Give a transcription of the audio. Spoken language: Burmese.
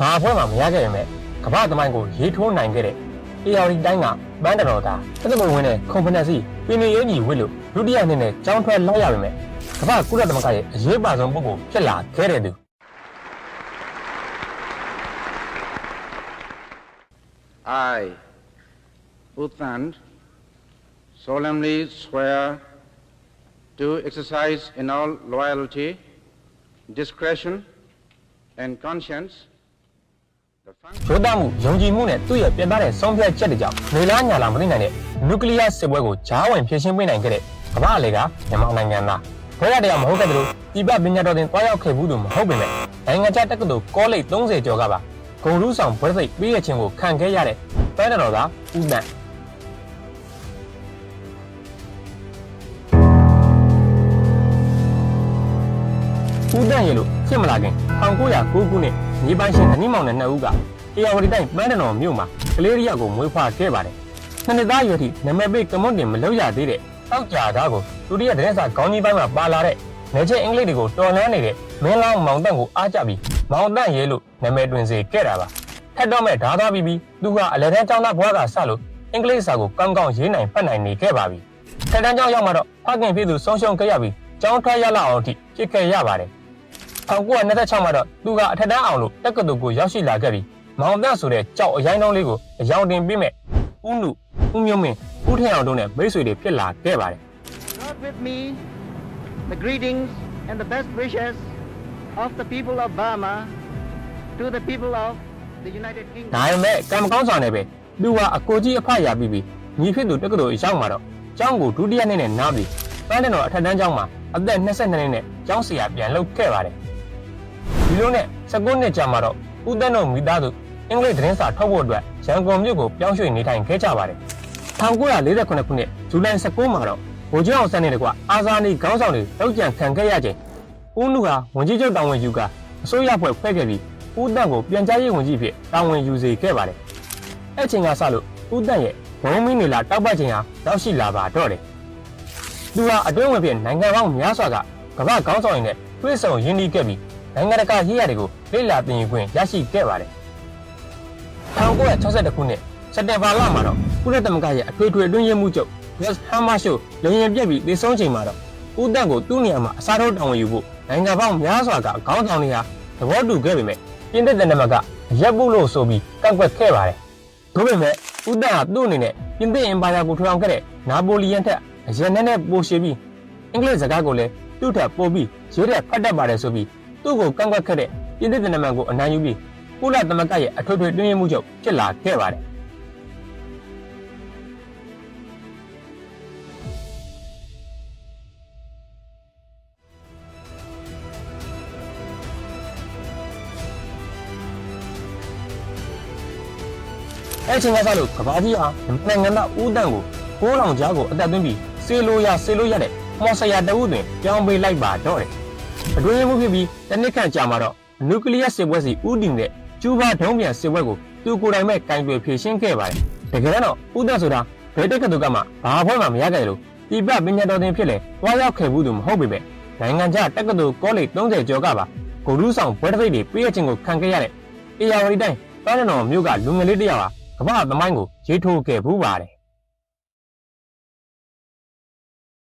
ဘာအဖွဲ့မှမရခဲ့ပေမဲ့ကမ္ဘာသမိုင်းကိုရေးထိုးနိုင်ခဲ့တဲ့ ARD တိုင်းကပန်းတတော်သားတက္ကသိုလ်ဝင်တဲ့ကွန်ဖရင့်စီပင်နေရေးညီဝစ်လို့ဒုတိယနှစ်နဲ့ကျောင်းထွက်လိုက်ရပေမဲ့ကမ္ဘာကုလသမဂ္ဂရဲ့အရေးပါဆုံးပုဂ္ဂိုလ်ဖြစ်လာခဲ့တဲ့သူ I, Uthand, solemnly swear to exercise in all loyalty, discretion, and conscience the function ရိုးသားမှုယုံကြည်မှုနဲ့သူ့ရဲ့ပြတ်သားတဲ့ဆုံးဖြတ်ချက်တွေကြောင့်နေလားညာလားမသိနိုင်တဲ့နျူကလ িয়ার စစ်ပွဲကိုဂျားဝင်ဖြည့်ရှင်းပေးနိုင်ခဲ့တဲ့ကမ္ဘာအလေကမြန်မာနိုင်ငံသားဘယ်ရတရားမဟုတ်တဲ့သူပြည်ပပညာတော်တင်တွားရောက်ခဲ့ဘူးသူမဟုတ်ပေမဲ့နိုင်ငံခြားတက္ကသိုလ်ကောလိပ်30ကျော်ကပါဂုံရူးဆောင်ဘွဲစိတ်ပေးရခြင်းကိုခံခဲ့ရတဲ့ပန်းတော်သားဦးနတ်ဦးတန့်ရလို့ဖြစ်မလာခင်1909ခုနှစ် မြေပိုင်ရှင်ဓနိမောင်နဲ့နှစ်ဦးကအေယာဝတီတိုင်းပန်းတနော်မြို့မှာကလေးရီယာကိုမွေးဖွားခဲ့ပါတယ်။နှစ်နှစ်သားရွယ်ထိနာမည်ပေးကမွန်တင်မလုပ်ရသေးတဲ့တောက်ကြသားကိုဒုတိယသတင်းစာခေါင်းကြီးပိုင်းမှာပါလာတဲ့နေချင်းအင်္ဂလိပ်တွေကိုတော်လှန်နေတဲ့မင်းလောင်းမောင်တန့်ကိုအားကြပြီးမောင်တန့်ရဲလို့နာမည်တွင်စေခဲ့တာပါ။ထက်တော့မဲ့ဓာသားပြီးပြီးသူကအလဲတန်းចောင်းသားဘွားကစလို့အင်္ဂလိပ်စာကိုကောင်းကောင်းရေးနိုင်ဖတ်နိုင်နေခဲ့ပါပြီ။ထက်တန်းကျောင်းရောက်မှတော့ဖခင်ဖြစ်သူဆုံးရှုံးခဲ့ရပြီးကျောင်းထွက်ရလောက်အောင်အထိဖြစ်ခဲ့ရပါတယ်။ 1926မှာတော့သူကအထက်တန်းအောင်လို့တက္ကသိုလ်ကိုရောက်ရှိလာခဲ့ပြီးမောင်တန့်ဆိုတဲ့ကြောက်အရိုင်းတုံးလေးကိုအယောင်တင်ပေးမဲ့ဦးနုဦးမျိုးမင်းဦးထင်အောင်တို့နဲ့မိတ်ဆွေတွေဖြစ်လာခဲ့ပါတယ် Brought with me the greetings and the best wishes of the people of Burma to the people of the United ။ Kingdom. ဒါပေမဲ့ကံမကောင်းစွာနဲ့ပဲသူကအကိုကြီးအဖရပြီးပြီးညီဖြစ်သူတက္ကသိုလ်ရောက်မှာတော့ကျောင်းကိုဒုတိယနှစ်နဲ့နားပြီးပန်းတတော်အထက်တန်းကျောင်းမှာအသက်22နှစ်နဲ့ကျောင်းဆရာပြန်လုပ်ခဲ့ပါတယ်။ ဒီလိုနဲ့19နှစ်ကြာမှာတော့ဦးတန်းတို့မိသားစုအင်္ဂလိပ်သတင်းစာထုတ်ဖို့အတွက်ရန်ကုန်မြို့ကိုပြောင်းရွှေ့နေထိုင်ခဲ့ကြပါတယ်။1948ခုနှစ်ဇူလိုင်19မှာတော့ဗိုလ်ချုပ်အောင်ဆန်းနေတကွအာဇာနည်ခေါင်းဆောင်တွေတောက်ကြံခံခဲ့ရခြင်းဦးနုဟာဝန်ကြီးချုပ်တာဝန်ယူကအစိုးရဖွဲ့ဖွဲ့ခဲ့ပြီးဦးတန့်ကိုပြန်ကြားရေးဝန်ကြီးဖြစ်တာဝန်ယူစေခဲ့ပါတယ်။အဲ့ချိန်ကစလို့ဦးတန့်ရဲ့ဘုံမင်းနေလာတောက်ပတ်ခြင်းဟာရောက်ရှိလာပါတော့တယ်။သူဟာအတွင်းဝင်ဖြစ်နိုင်ငံပေါင်းများစွာကကမ္ဘာခေါင်းဆောင်တွေနဲ့တွေ့ဆုံရင်းနှီးခဲ့ပြီး နိုင်ငံတကာရေးရာတွေကိုလေ့လာသင်ယူခွင့်ရရှိခဲ့ပါတယ်။1962ခုနှစ်စက်တင်ဘာလမှာတော့ကုလသမဂ္ဂရဲ့အထွေထွေအတွင်းရေးမှူးချုပ် West Hammershow လုံရင်ပြက်ပြီးတည်ဆုံးချိန်မှာတော့ဦးတန့်ကိုသူ့နေရာမှာအစားထိုးတောင်းဝင်ယူဖို့နိုင်ငံပေါင်းများစွာကခေါင်းဆောင်တွေဟာသဘောတူခဲ့ပေမဲ့ပြင်သစ်တနမကရက်ပုလို့ဆိုပြီးကန့်ကွက်ခဲ့ပါတယ်။ဒါပေမဲ့ဦးတန့်ဟာသူ့အနေနဲ့ပြင်သစ်အင်ပါယာကိုထူထောင်ခဲ့တဲ့နာပိုလီယန်ထက်အရင်နဲ့နဲ့ပိုရှည်ပြီးအင်္ဂလိပ်စကားကိုလည်းသူ့ထက်ပိုပြီးရေးတဲ့ဖတ်တတ်ပါတယ်ဆိုပြီး သူ့ကိုကန့်ကွက်ခဲ့တဲ့ပြင်သစ်တနမကိုအနိုင်ယူပြီးကုလသမဂ္ဂရဲ့အထွေထွေတွင်းရေးမှုချုပ်ဖြစ်လာခဲ့ပါတယ်အဲ့ချိန်ကစလို့ကဘာကြီးဟာနိုင်ငံသားဦးတန့်ကိုကိုးလောင်ကြားကိုအသက်သွင်းပြီးစေလိုရစေလိုရတဲ့မော်ဆရာတအုပ်တွင်ပြောင်းပေးလိုက်ပါတော့တယ်။ အတွင်းမှုဖြစ်ပြီးတစ်နှစ်ခန့်ကြာမှာတော့နျူကလ িয়ার စစ်ပွဲစီဦးတည်တဲ့ကျူးဘာဒုံးပြန်စစ်ပွဲကိုသူကိုယ်တိုင်ပဲကင်တွယ်ဖြေရှင်းခဲ့ပါတယ်။တကယ်တော့ဦးတန့်ဆိုတာဘယ်တက်ကတူကမှဘာဖွဲ့မှမရခဲ့လို့ပြပပညာတော်တင်ဖြစ်လေတွားရောက်ခဲ့ဘူးသူမဟုတ်ပေမဲ့နိုင်ငံခြားတက္ကသိုလ်ကောလိပ်30ကျော်ကပါဂုံရူးဆောင်ဘွဲတစ်သိပ်တွေပေးရခြင်းကိုခံခဲ့ရတဲ့အေယာဝတီတိုင်းပန်းတော်မြို့ကလူငယ်လေးတစ်ယောက်ဟာကမ္ဘာသမိုင်းကိုရေးထိုးခဲ့ဘူးပါတယ်